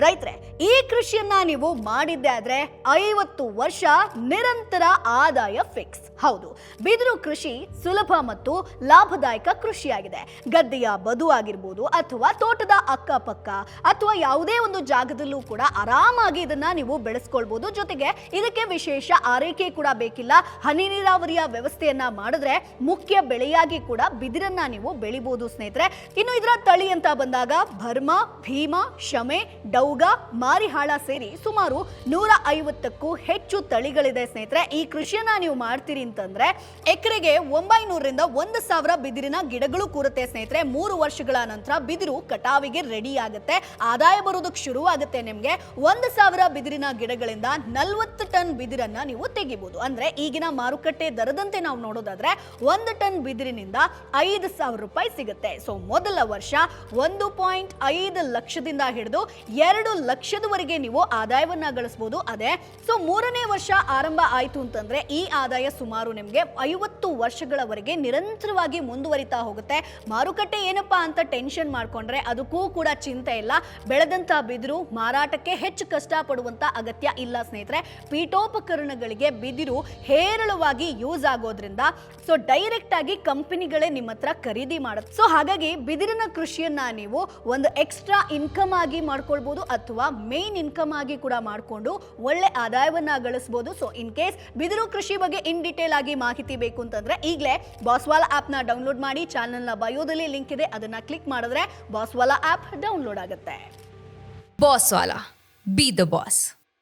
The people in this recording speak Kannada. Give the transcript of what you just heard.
ರೈತರೆ ಈ ಕೃಷಿಯನ್ನ ನೀವು ಮಾಡಿದ್ದೆ ಆದ್ರೆ ಐವತ್ತು ವರ್ಷ ನಿರಂತರ ಆದಾಯ ಫಿಕ್ಸ್ ಹೌದು, ಬಿದಿರು ಕೃಷಿ ಸುಲಭ ಮತ್ತು ಲಾಭದಾಯಕ ಕೃಷಿಯಾಗಿದೆ. ಗದ್ದೆಯ ಬದು ಆಗಿರ್ಬೋದು ಅಥವಾ ತೋಟದ ಅಕ್ಕಪಕ್ಕ ಅಥವಾ ಯಾವುದೇ ಒಂದು ಜಾಗದಲ್ಲೂ ಕೂಡ ಆರಾಮಾಗಿ ಇದನ್ನ ನೀವು ಬೆಳೆಸ್ಕೊಳ್ಬಹುದು ಜೊತೆಗೆ ಇದಕ್ಕೆ ವಿಶೇಷ ಆರೈಕೆ ಕೂಡ ಬೇಕಿಲ್ಲ. ಹನಿ ನೀರಾವರಿಯ ವ್ಯವಸ್ಥೆಯನ್ನ ಮಾಡಿದ್ರೆ ಮುಖ್ಯ ಬೆಳೆಯಾಗಿ ಕೂಡ ಬಿದಿರನ್ನ ನೀವು ಬೆಳಿಬಹುದು ಸ್ನೇಹಿತರೆ. ಇನ್ನು ಇದರ ತಳಿ ಅಂತ ಬಂದಾಗ ಭರ್ಮ, ಭೀಮ, ಶಮೆ, ಡೌಗ ಮಾರಿಹಾಳ ಸೇರಿ ಸುಮಾರು ನೂರ ಐವತ್ತಕ್ಕೂ ಹೆಚ್ಚು ತಳಿಗಳಿದೆ ಸ್ನೇಹಿತರೆ. ಈ ಕೃಷಿಯನ್ನ ನೀವು ಮಾಡ್ತೀರಿ ಅಂತಂದ್ರೆ ಎಕರೆಗೆ ಒಂಬೈನೂರರಿಂದ ಒಂದು ಸಾವಿರ ಬಿದಿರಿನ ಗಿಡಗಳು ಕೂರುತ್ತೆ ಸ್ನೇಹಿತರೆ. ಮೂರು ವರ್ಷಗಳ ನಂತರ ಬಿದಿರು ಕಟಾವಿಗೆ ರೆಡಿ ಆಗುತ್ತೆ. ಆದಾಯ ಬರೋದಕ್ಕೆ ಶುರು ಆಗುತ್ತೆ ನಿಮ್ಗೆ. ಒಂದು ಸಾವಿರ ಬಿದಿರಿನ ಗಿಡಗಳಿಂದ ನಲ್ವತ್ತು ಟನ್ ಬಿದಿರನ್ನ ನೀವು ತೆಗಿಬಹುದು ಅಂದ್ರೆ ಈಗಿನ ಮಾರುಕಟ್ಟೆ ದರದಂತೆ ನಾವು ನೋಡೋದಾದ್ರೆ ಒಂದು ಟನ್ ಬಿದಿರಿನಿಂದ ಐದು ಸಾವಿರ ರೂಪಾಯಿ ಸಿಗುತ್ತೆ. ಸೊ ಮೊದಲ ವರ್ಷ ಒಂದು ಪಾಯಿಂಟ್ ಐದು ಲಕ್ಷದಿಂದ ಹಿಡಿದು ಎರಡು ಲಕ್ಷದವರೆಗೆ ನೀವು ಆದಾಯವನ್ನ ಗಳಿಸಬಹುದು ಅದೇ, ಸೊ ಮೂರನೇ ವರ್ಷ ಆರಂಭ ಆಯಿತು ಅಂತಂದ್ರೆ ಈ ಆದಾಯ ಸುಮಾರು ನಿಮಗೆ ಐವತ್ತು ವರ್ಷಗಳವರೆಗೆ ನಿರಂತರವಾಗಿ ಮುಂದುವರಿತಾ ಹೋಗುತ್ತೆ. ಮಾರುಕಟ್ಟೆ ಏನಪ್ಪಾ ಅಂತ ಟೆನ್ಷನ್ ಮಾಡ್ಕೊಂಡ್ರೆ ಅದಕ್ಕೂ ಕೂಡ ಚಿಂತೆ ಇಲ್ಲ. ಬೆಳೆದಂತ ಬಿದಿರು ಮಾರಾಟಕ್ಕೆ ಹೆಚ್ಚು ಕಷ್ಟಪಡುವಂತ ಅಗತ್ಯ ಇಲ್ಲ ಸ್ನೇಹಿತರೆ. ಪೀಠೋಪಕರಣಗಳಿಗೆ ಬಿದಿರು ಹೇರಳವಾಗಿ ಯೂಸ್ ಆಗೋದ್ರಿಂದ, ಸೊ ಡೈರೆಕ್ಟ್ ಆಗಿ ಕಂಪನಿಗಳೇ ನಿಮ್ಮ ಹತ್ರ ಖರೀದಿ ಮಾಡುತ್ತೆ ಸೊ ಹಾಗಾಗಿ ಬಿದಿರಿನ ಕೃಷಿಯನ್ನ ನೀವು ಒಂದು ಎಕ್ಸ್ಟ್ರಾ ಇನ್ಕಮ್ ಆಗಿ ಮಾಡ್ಕೊಳ್ಬಹುದು ಅಥವಾ ಮೇನ್ ಇನ್ಕಮ್ ಆಗಿ ಕೂಡ ಮಾಡಿಕೊಂಡು ಒಳ್ಳೆ ಆದಾಯವನ್ನ ಗಳಿಸಬಹುದು ಸೊ ಇನ್ ಕೇಸ್ ಬಿದಿರು ಕೃಷಿ ಬಗ್ಗೆ ಇನ್ ಡೀಟೇಲ್ ಆಗಿ ಮಾಹಿತಿ ಬೇಕು ಅಂತಂದ್ರೆ ಈಗಲೇ ಬಾಸ್ವಾಲ ಆಪ್ನ ಡೌನ್ಲೋಡ್ ಮಾಡಿ ಚಾನಲ್ನ ಬಯೋದಲ್ಲಿ ಲಿಂಕ್ ಇದೆ. ಅದನ್ನ ಕ್ಲಿಕ್ ಮಾಡಿದ್ರೆ ಬಾಸ್ವಾಲಾ ಆಪ್ ಡೌನ್ಲೋಡ್ ಆಗುತ್ತೆ. Bosswala be the boss.